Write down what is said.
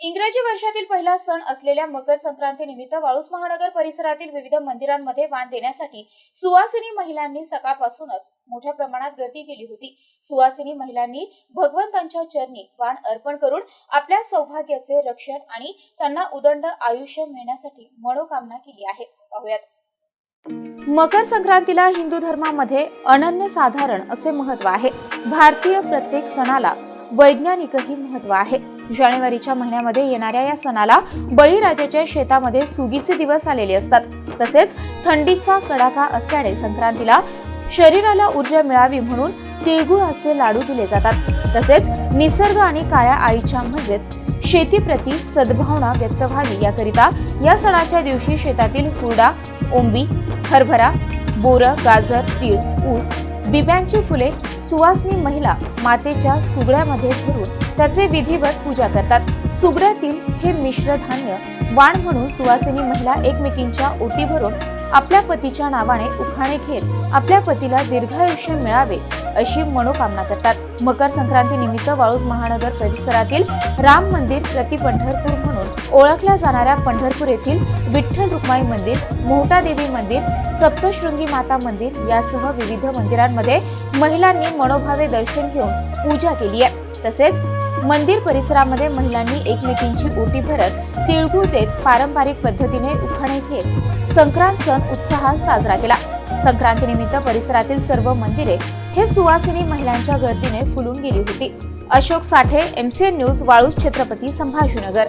इंग्रजी वर्षातील पहिला सण असलेल्या मकर संक्रांती निमित्त वाळूस महानगर परिसरातील विविध मंदिरांमध्ये वाण देण्यासाठी सुवासिनी महिलांनी सकाळपासूनच मोठ्या प्रमाणात गर्दी केली होती. सुवासिनी महिलांनी भगवंतांच्या चरणी वाण अर्पण करून आपल्या सौभाग्याचे रक्षण आणि त्यांना उदंड आयुष्य मिळण्यासाठी मनोकामना केली आहे. पाहुयात. मकर संक्रांतीला हिंदू धर्मामध्ये अनन्यसाधारण असे महत्त्व आहे. भारतीय प्रत्येक सणाला वैज्ञानिकही महत्त्व आहे. जानेवारीच्या महिन्यामध्ये येणाऱ्या या सणाला बळीराजाच्या शेतामध्ये सुगीचे दिवस आलेले असतात. तसेच थंडीचा कडाका असल्याने संक्रांतीला शरीराला ऊर्जा मिळावी म्हणून तिळगुळाचे लाडू दिले जातात. तसेच निसर्ग आणि काळ्या आईच्या म्हणजेच शेतीप्रती सद्भावना व्यक्त व्हावी याकरिता या सणाच्या दिवशी शेतातील हुरडा ओंबी हरभरा बोरं गाजर तीळ ऊस बिब्यांची फुले सुवासनी महिला मातेच्या सुगड्यामध्ये भरून त्याचे विधिवत पूजा करतात. सुगड्यातील हे मिश्र धान्य वाण म्हणून सुवासिनी महिला एकमेकींच्या ओटी भरून आपल्या पतीच्या नावाने उखाणे घेत आपल्या पतीला दीर्घायुष्य मिळावे अशी मनोकामना करतात. मकर संक्रांती निमित्त वाळूज महानगर परिसरातील राम मंदिर प्रति पंढरपूर म्हणून ओळखल्या जाणाऱ्या पंढरपूर येथील विठ्ठल रुक्माई मंदिर मोहटा देवी मंदिर सप्तशृंगी माता मंदिर यासह विविध मंदिरांमध्ये महिलांनी मनोभावे दर्शन घेऊन पूजा केली आहे. तसेच मंदिर परिसरामध्ये महिलांनी एकमेकींची ओटी भरत तिळगुळ देत पारंपरिक पद्धतीने उखाणे घेत संक्रांत सण उत्साहात साजरा केला. संक्रांतीनिमित्त परिसरातील सर्व मंदिरे हे सुवासिनी महिलांच्या गर्दीने फुलून गेली होती. Ashok Sathe MCN news Waluj Chhatrapati Sambhajinagar.